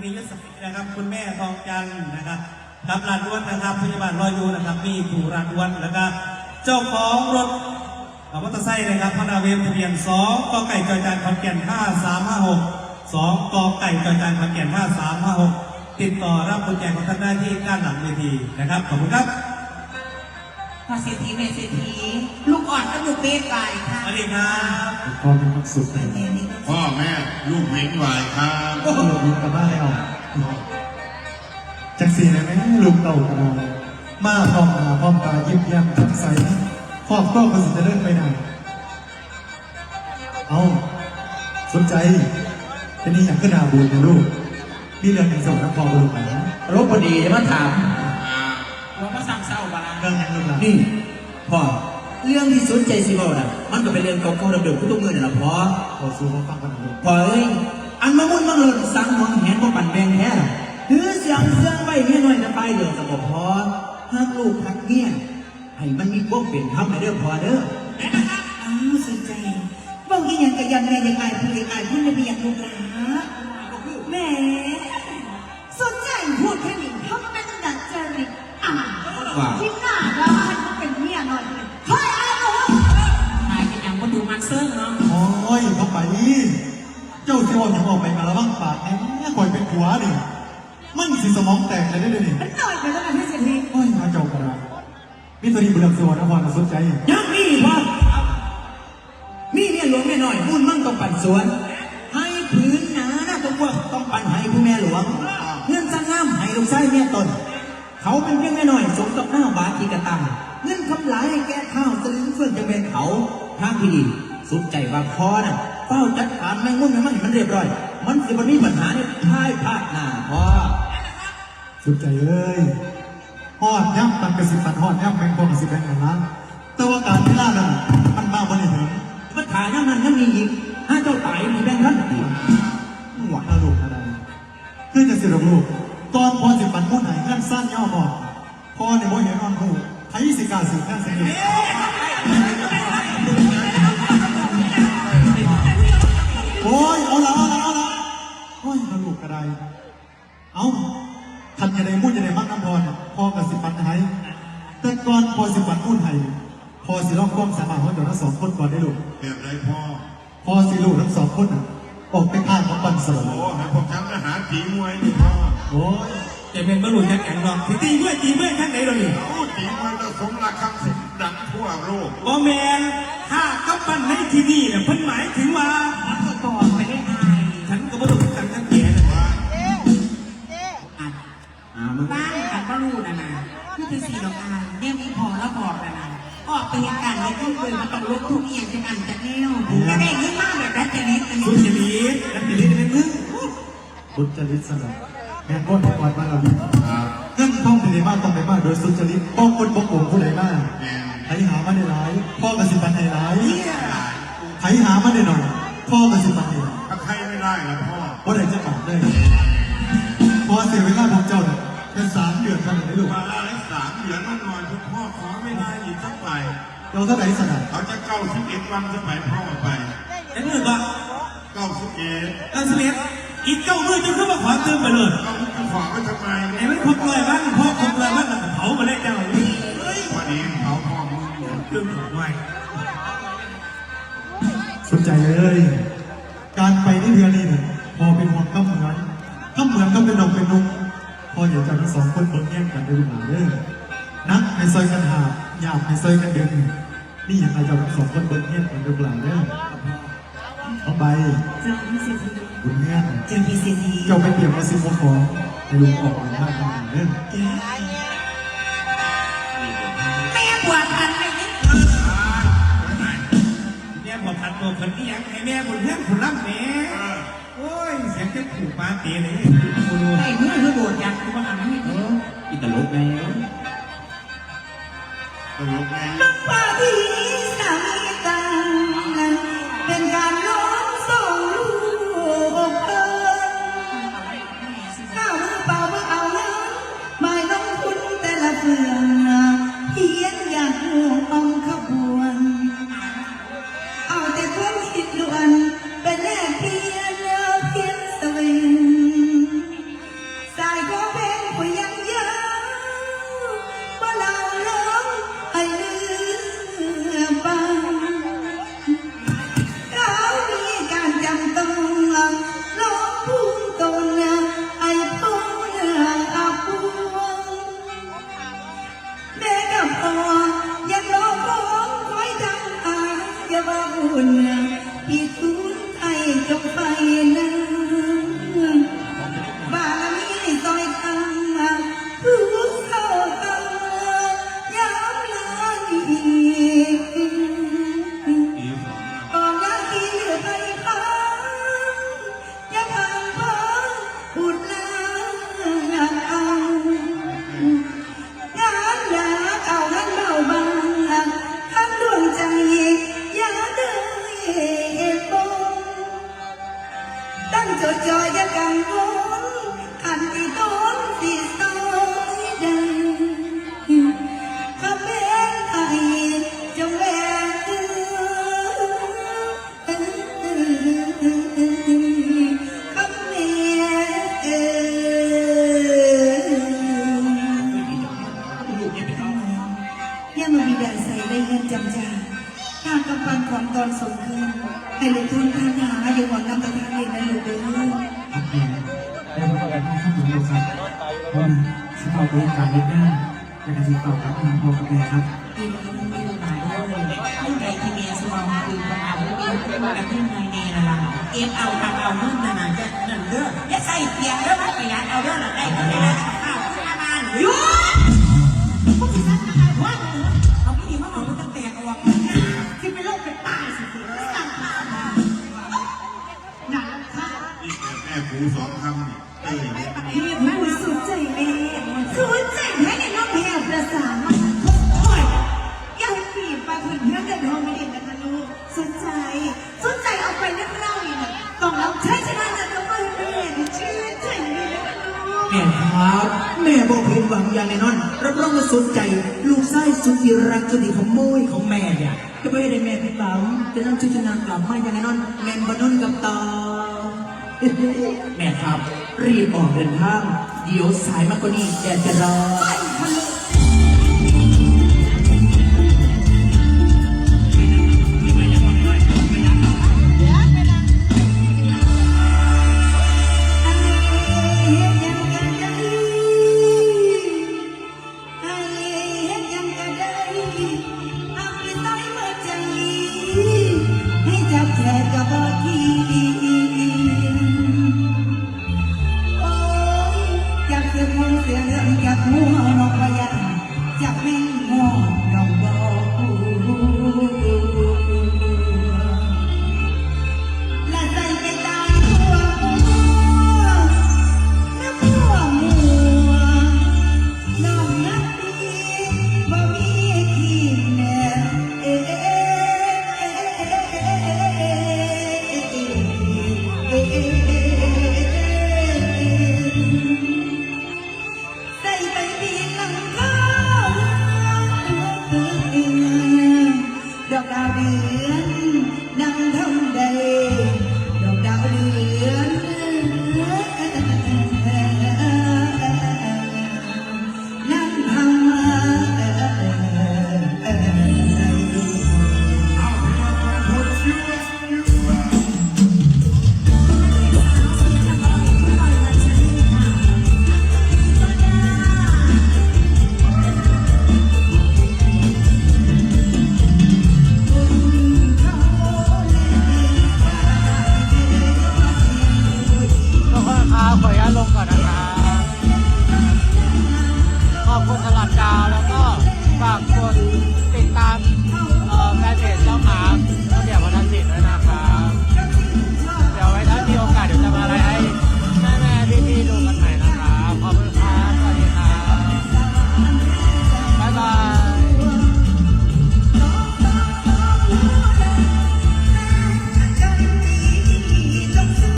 ตอนนี้ยศศักดิ์นะครับ คุณแม่ทองจันทร์นะครับรับลานด้วนนะครับพยาบาลรอยยูนะครับ มีผู้รานด้วนแล้วก็เจ้าของรถมอเตอร์ไซค์นะครับพนาเวฟทะเบียน2กไก่จอยจานขอนแก่น5356 2กไก่จอยจานขอนแก่น5356ติดต่อรับกุญแจของท่านได้ที่ด้านหลังเวทีนะครับขอบคุณครับ พอเศรษฐีแม่เศรษฐีลูกอ่อนก็อยู่เป๊ะไปค่ะสวัสดีครับพอมีความสุขเลยเดี๋ยวนี้ก็พ่อแม่ลูกเหม็นวายครับโอ้โหลุงกลับบ้านแล้วจังสีเลยไหมลุงเต่ากระดามาพร้อมตาพร้อมตายิ้มแย้มจับใสครอบครัวคนสิจะเดินไปไหนเอาสนใจเป็นนี่อยากขึ้นอาบุญนะลูกนี่เรื่องในส่งน้ำพอบุญหนารบพอดีจะมาถาม หัวมาสั่งเศร้าบาลาเรื่องยังลูกหลานนี่พ่อเรื่องที่สนใจสิบอกน่ะ มันก็เป็นเรื่องเก่าๆเดิมๆทุกๆมือนี่แหละพ่อขอสู้เขาฟังกันหน่อยพ่อเอ้ยอันมามุ่นมาเลินสังหวงแหนบ่ปั่นแบงแท้ถือเสียงเสียงไว้เมียน้อยนะไปเดือดสมบพอหักลูกหักเมียให้มันมีพวกเป็นธรรมในเด้อพ่อเด้ออ้าวสนใจบอกยี่ยังกะยันแม่ยังไงพูดยังไงพูดไม่อยากลูกหลาแหม่สนใจพูดแค่นี้ทำเป็นดัดจริตอะ ว่า ที่หน้าเราให้เขาเป็นเมียหน่อยเลยเฮ้ยอะไรหนูนายเป็นยังก็ดูมันเซิ่งเนาะโอ้ยเขาไป เจ้าเจ้าอย่างออกไปกะละบ้างปากแหมคอยเป็นผัวดิมันสิสมองแตกเลยได้เลยนี่มันหน่อยไปแล้วนะพี่เศรษฐีโอ้ยมาเจ้ากระดามีตัวนี้บุญสวรรค์นครสนใจยังมีพ่อมีเมียหลวงแม่น้อยมุ่นมั่งต้องปั่นสวน ให้พื้นหนาหน้าต้องพวกต้องปั่นให้ผู้แม่หลวงเงินสร้างงามให้ลูกชายเมียตน เขาเป็นเพียงแม่น้อยสมกับหน้าบาทีกระตังเงินคำหลายให้แก้ข้าวสลึงเฟื่องจะเป็นเขาทางที่ดีสุดใจว่าพอน่ะเฝ้าจัดการแมงมุมแมงมันให้มันเรียบร้อย มันจะมันมีปัญหาในภายภาคหน้าพอสุดใจเอ้ยฮอดย่ำมันกระสิบปันฮอดย่ำแมงปองกระสิบแบงกันล้านแต่ว่าการที่ล่านั้นมันมาบ่ได้ถึงมันขายยังนั้นยังมีอีกถ้าเจ้าตายมีแบ่งท่านอีกหวังนะลูกอะไรคือจะสิรลูกตอนพอสิปันผู้ไหนเงื่อนสั้นย่อหมอด พอในโมเห็นนอนผู้ไทยสิกาสิแค่สิเดีโอ้ยเอาละเอาละเอาละโอ้ยนะลูกกระไดเอาทันจะได้มุ่นจะได้มักน้ำพรพ่อกับสิปันไทยแต่ก่อนพอสิปันพูดไทยพอสิลองความสามารถของเจ้าทั้งสองคนก่อนได้ลูกเรียบไรพ่อพอสิลูกทั้งสองคนน่ะออกไปข้างของปันสลโอ้ให้ผมจำทหารผีมวยนี่พ่อโอ้ย จะเป็นบรรลุแจ็คแข็งหรอกที่ตีเมื่อยตีเมื่อยข้างไหนเรานี่โอ้ผีมวยเราสมราคำสิงดังทั่วโลกบอแมนถ้ากัปั้นในที่นี่เนี่ยเพิ่นหมายถึงว่าก่อนไปได้ไงฉันก็บรรลุกันทั้งแก่นะว่าอัดอ่ามึงบ้านอัดก็รู้นะนะคือเป็นสีดอกอายเนี่ยมีพอแล้วบอกนะนะออกไปเหตุการณ์ในที่เคยมาต้องลบทุกอย่างจะอันจะแนวจะได้เงินมากแบบรัชนิดอันสุนี้จริตและจริตเป็นมึงสุจริตสนับ แม่ก้นก่อนมาเราดีครับเงื่อนต้องเป็นในบ้านต้องเป็นบ้านโดยสุจริตป้องคนป้องโกงผู้ใดบ้างแม่ไถหามาได้หลายพ่อกสิปันให้หลายไถหามาได้หน่อยพ่อกสิปันให้หลายถ้าใครไม่ได้ละพ่อว่าไหนจะปากได้พอเสียเวลาของเจ้าเนี่ยเป็นสามเดือนเท่านั้นได้ลูกมาได้สามเหรียญมันหน่อยคุณพ่อขอไม่ได้อีกสักใบเราเท่าไหร่สนับเขาจะเก้าสิบเอ็ดวันสมัยพ่อไปแต่เมื่อก็เก้าสิบเอ็ดการเสลียอีกเก้ามือจะขึ้นมาขอเติมไปเลย เขาจะฝากไว้ทำไมไอ้มันครบเลยบ้านพ่อครบเลยบ้านแล้วก็เผามาได้เจ้านี่พอดีเขาพ่อมึงอยู่เรื่องของไว้สนใจเลย การไปที่เรือนี่เนี่ยพอเป็นห่วงข้ามเหมือนข้ามเหมือนก็เป็นนกเป็นนุกพออยากจะทั้งสองคนเบิ่งแย่งกันได้ดูหนาเด้อนักในซอยกันหาอยากในซอยกันเดินนี่อยากให้เจ้าทั้งสองคนเบิ่งแย่งกันดูหนาเด้อเอาไปเจ้าพี่เศรษ ฐีบุญแง่เจ้าพี่เศรษฐีเจ้าไปเตรียมมาซิมาของให้ลุงออกมาบ้านทำงานเด้อแม่ปวดพันเลยนี่แม่บอกทันตัวคนที่ยังให้แม่บนเรื่องผุนล่ำแม่โอ้ยเสียงจะขู่ปาตะเลยไอ้เมื่อคือโดดยักษ์คือว่าอันนี้เอออีตลกไงตลกไงป้าพี่สามี ให้เลยทุนท่านหาอยู่หวังนำตะทางเองนะลูกเด้อครับแม่ได้มาแล้วข้ามหลวงโลครับวันนี้สำหรับเรื่องการเล่นงหน้าจะกรติดต่อกับทางพ่อกับแม่ครับกินมันไม่ละลายเลยผู้ใดที่มีสมองคือปัญหาแล้วมีกับที่ในเนรละเก็บเอาทำเอาเงินนานจะนั่นเด้ออย่าใส่เตีย แม่ครับ แม่บอกผิดหวังอย่างแน่นอน รับรองว่าสนใจ ลูกไส้สุดที่รักสุดที่ขโมยของแม่เนี่ยจะไม่ได้แม่พี่เต๋าจะนั่งชุดชนากลับมาอย่างแน่นอน แม่นบนนกับตาแม่ครับ รีบออกเดินทางเดี๋ยวสายมากกว่านี้แดดจะร้อน